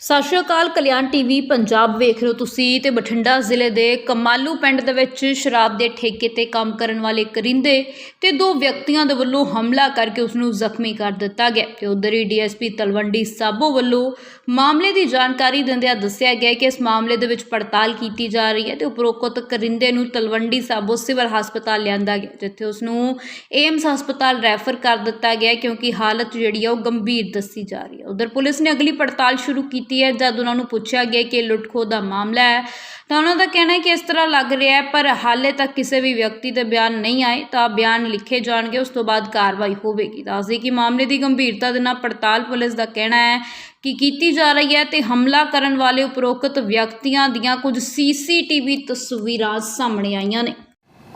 ਸਤਿ ਸ਼੍ਰੀ ਅਕਾਲ, ਕਲਿਆਣ ਟੀਵੀ, ਪੰਜਾਬ ਵੇਖ ਰਹੇ ਹੋ ਤੁਸੀਂ ਤੇ ਬਠਿੰਡਾ ਜ਼ਿਲ੍ਹੇ ਦੇ ਕਮਾਲੂ ਪਿੰਡ ਦੇ ਵਿੱਚ ਸ਼ਰਾਬ ਦੇ ਠੇਕੇ ਤੇ ਕੰਮ ਕਰਨ ਵਾਲੇ ਕਰਿੰਦੇ ਤੇ ਦੋ ਵਿਅਕਤੀਆਂ ਦੇ ਵੱਲੋਂ ਹਮਲਾ ਕਰਕੇ ਉਸ ਨੂੰ ਜ਼ਖਮੀ ਕਰ ਦਿੱਤਾ ਗਿਆ। ਤੇ ਉਧਰ ਹੀ ਡੀਐਸਪੀ ਤਲਵੰਡੀ ਸਾਬੋ ਵੱਲੋਂ ਮਾਮਲੇ ਦੀ ਜਾਣਕਾਰੀ ਦਿੰਦਿਆਂ ਦੱਸਿਆ ਗਿਆ ਕਿ ਇਸ ਮਾਮਲੇ ਦੇ ਵਿੱਚ ਪੜਤਾਲ ਕੀਤੀ ਜਾ ਰਹੀ ਹੈ ਤੇ ਉਪਰੋਕਤ ਕਰਿੰਦੇ ਨੂੰ ਤਲਵੰਡੀ ਸਾਬੋ ਸਿਵਲ ਹਸਪਤਾਲ ਲਿਆਂਦਾ ਗਿਆ, ਜਿੱਥੇ ਉਸ ਨੂੰ ਏਮਸ ਹਸਪਤਾਲ ਰੈਫਰ ਕਰ ਦਿੱਤਾ ਗਿਆ ਕਿਉਂਕਿ ਹਾਲਤ ਜਿਹੜੀ ਆ ਉਹ ਗੰਭੀਰ ਦੱਸੀ ਜਾ ਰਹੀ ਹੈ। ਉਧਰ ਪੁਲਿਸ ਨੇ ਅਗਲੀ ਪੜਤਾਲ ਸ਼ੁਰੂ ਕੀਤੀ ਕੀਤੀ ਹੈ, ਜਦ ਉਹਨਾਂ ਨੂੰ ਪੁੱਛਿਆ ਗਿਆ ਕਿ ਲੁੱਟਖੋ ਦਾ ਮਾਮਲਾ ਹੈ, ਤਾਂ ਉਹਨਾਂ ਦਾ ਕਹਿਣਾ ਹੈ ਕਿ ਇਸ ਤਰ੍ਹਾਂ ਲੱਗ ਰਿਹਾ ਹੈ, ਪਰ ਹਾਲੇ ਤੱਕ ਕਿਸੇ ਵੀ ਵਿਅਕਤੀ ਦੇ ਬਿਆਨ ਨਹੀਂ ਆਏ, ਤਾਂ ਬਿਆਨ ਲਿਖੇ ਜਾਣਗੇ, ਉਸ ਤੋਂ ਬਾਅਦ ਕਾਰਵਾਈ ਹੋਵੇਗੀ। ਦੱਸਦੇ ਕਿ ਮਾਮਲੇ ਦੀ ਗੰਭੀਰਤਾ ਦੇ ਨਾਲ ਪੜਤਾਲ ਪੁਲਿਸ ਦਾ ਕਹਿਣਾ ਹੈ ਕਿ ਕੀਤੀ ਜਾ ਰਹੀ ਹੈ ਤੇ ਹਮਲਾ ਕਰਨ ਵਾਲੇ ਉਪਰੋਕਤ ਵਿਅਕਤੀਆਂ ਦੀਆਂ ਕੁਝ ਸੀਸੀਟੀਵੀ ਤਸਵੀਰਾਂ ਸਾਹਮਣੇ ਆਈਆਂ ਨੇ।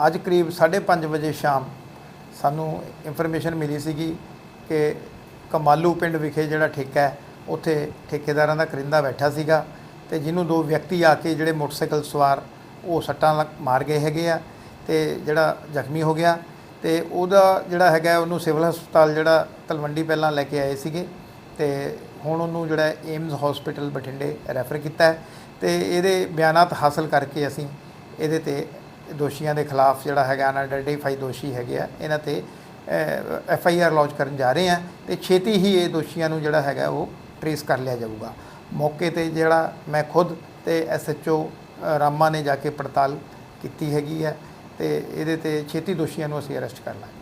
ਅੱਜ ਕਰੀਬ 5:30 ਵਜੇ ਸ਼ਾਮ ਸਾਨੂੰ ਇਨਫੋਰਮੇਸ਼ਨ ਮਿਲੀ ਸੀਗੀ ਕਿ ਕਮਾਲੂ ਪਿੰਡ ਵਿਖੇ ਜਿਹੜਾ ਠੇਕਾ ਹੈ ਉੱਥੇ ਠੇਕੇਦਾਰਾਂ ਦਾ ਕਰਿੰਦਾ ਬੈਠਾ ਸੀਗਾ ਤੇ ਜਿਹਨੂੰ ਦੋ ਵਿਅਕਤੀ ਆ ਕੇ ਜਿਹੜੇ ਮੋਟਰਸਾਈਕਲ ਸਵਾਰ ਉਹ ਸੱਟਾਂ ਲੱਗ- ਮਾਰ ਗਏ ਹੈਗੇ ਆ ਤੇ ਜਿਹੜਾ ਜ਼ਖਮੀ ਹੋ ਗਿਆ ਤੇ ਉਹਦਾ ਜਿਹੜਾ ਹੈਗਾ ਉਹਨੂੰ ਸਿਵਲ ਹਸਪਤਾਲ ਜਿਹੜਾ ਤਲਵੰਡੀ ਪਹਿਲਾਂ ਲੈ ਕੇ ਆਏ ਸੀਗੇ ਤੇ ਹੁਣ ਉਹਨੂੰ ਜਿਹੜਾ ਏਮਜ਼ ਹਸਪੀਟਲ ਬਠਿੰਡੇ ਰੈਫਰ ਕੀਤਾ ਹੈ ਤੇ ਇਹਦੇ ਬਿਆਨਾਤ ਹਾਸਲ ਕਰਕੇ ਅਸੀਂ ਇਹਦੇ ਤੇ ਦੋਸ਼ੀਆਂ ਦੇ ਖਿਲਾਫ ਜਿਹੜਾ ਹੈਗਾ ਅਨਆਇਡੈਂਟੀਫਾਈ ਦੋਸ਼ੀ ਹੈਗੇ ਆ, ਇਹਨਾਂ ਤੇ ਐਫ ਆਈ ਆਰ ਲੌਂਚ ਕਰਨ ਜਾ ਰਹੇ ਆ ਤੇ ਛੇਤੀ ਹੀ ਇਹ ਦੋਸ਼ੀਆਂ ਨੂੰ ਜਿਹੜਾ ਹੈਗਾ ਉਹ ਟਰੇਸ ਕਰ ਲਿਆ ਜਾਊਗਾ। ਮੌਕੇ ਤੇ ਜਿਹੜਾ ਮੈਂ ਖੁਦ ਤੇ ਐਸ ਐਚ ਓ ਰਾਮਾ ਨੇ ਜਾ ਕੇ ਪੜਤਾਲ ਕੀਤੀ ਹੈਗੀ ਹੈ ਤੇ ਇਹਦੇ ਤੇ ਛੇਤੀ ਦੋਸ਼ੀਆਂ ਨੂੰ ਅਸੀਂ ਅਰੈਸਟ ਕਰ ਲਾਂਗੇ।